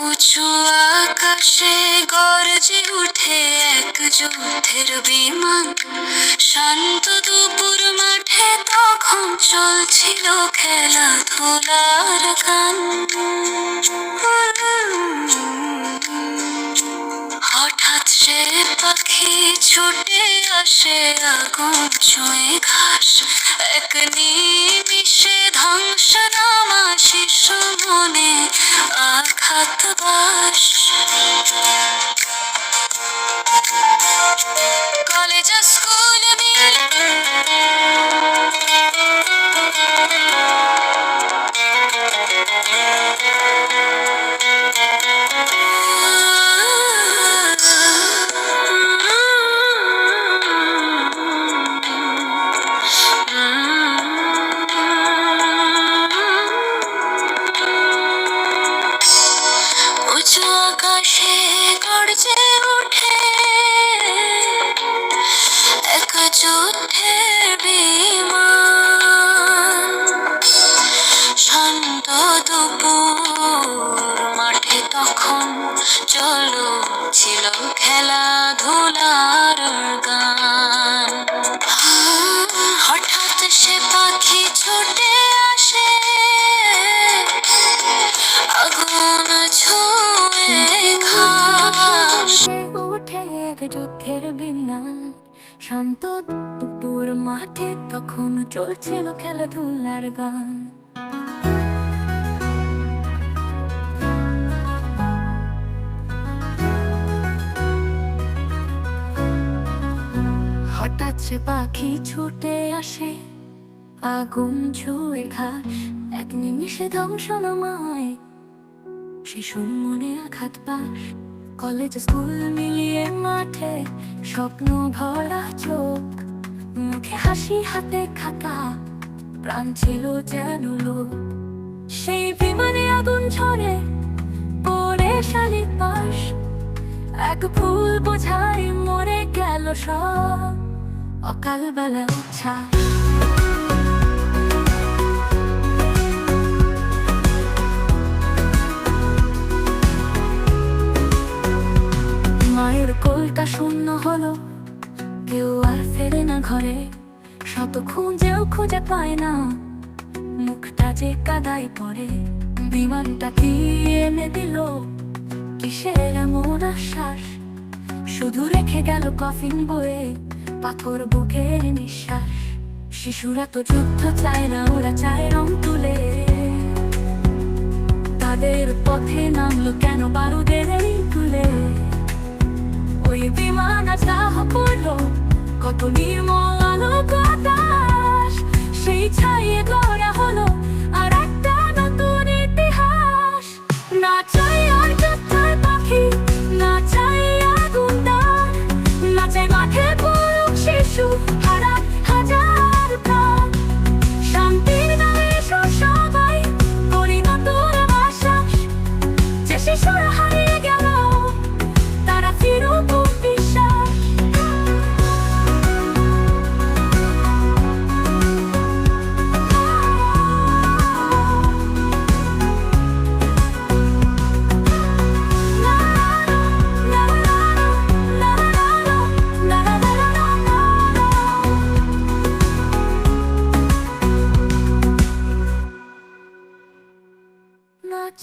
আকাশে গর্জে উঠে এক যুদ্ধের বিমান। শান্ত দুপুর মাঠে তখন চলছিল খেলাধুলার গান। হঠাৎ সে পাখি ছুটে আসে আগুন ছুঁয়ে ঘাস। এক নিমিষে ধ্বংস নামা শিশু মনে আঘাত চলো ছিল খেলাধুলার গান। হঠাৎ সে পাখি ছুটে আসে, আগুন ছুঁয়ে ঘাস এক যুদ্ধের বিমান, শান্ত দুপুর মাঠে তখন চলছিল খেলাধুলার গান। সে পাখি ছুটে আসে, আগুন ছুঁয়ে ঘাস এক নিমিষে ধ্বংস নামায় শিশুর মনে আঘাত পাস কলেজ, স্কুল মিলিয়ে মাঠে, স্বপ্ন ভরা চোখ, মুখে হাসি হাতে খাতা, প্রাণ ছিল যেন লোক। সেই বিমানে আগুন ঝরে, পড়ে শালিক পাশ এক ফুল বোঝাই মরে গেল সব। অকাল বেলা মায়ের কোলটা শূন্য হলো, কেউ আর ফেরে না ঘরে। শত খুঁজেও খুঁজে পায় না, মুখটা যে কাদায় পড়ে। বিমানটা কি এনে দিল? কিসের এমন আশ্বাস? শুধু রেখে গেল কফিন বয়ে। পাথর বুকে নিঃশ্বাস। শিশুরা তো যুদ্ধ চায় না, ওরা চায় রং তুলে। তাদের পথে নামলো কেন বারুদের এই তুলে ওই বিমান আজ পড়ল, কত নির্মল যে শিশুরা হারিয়ে গেল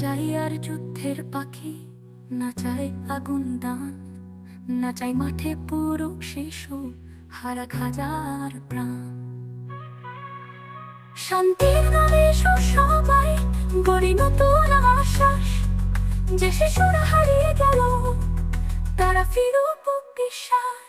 চাই আর যুদ্ধের পাখি, না চাই আগুন দান, না চাই মাঠে পুরো শিশু, হারা হাজার প্রাণ। শান্তির নামে সবাই গড়ি নতুন আশ্বাস, যে শিশুরা হারিয়ে গেল, তারা ফিরুক বিশ্বাস।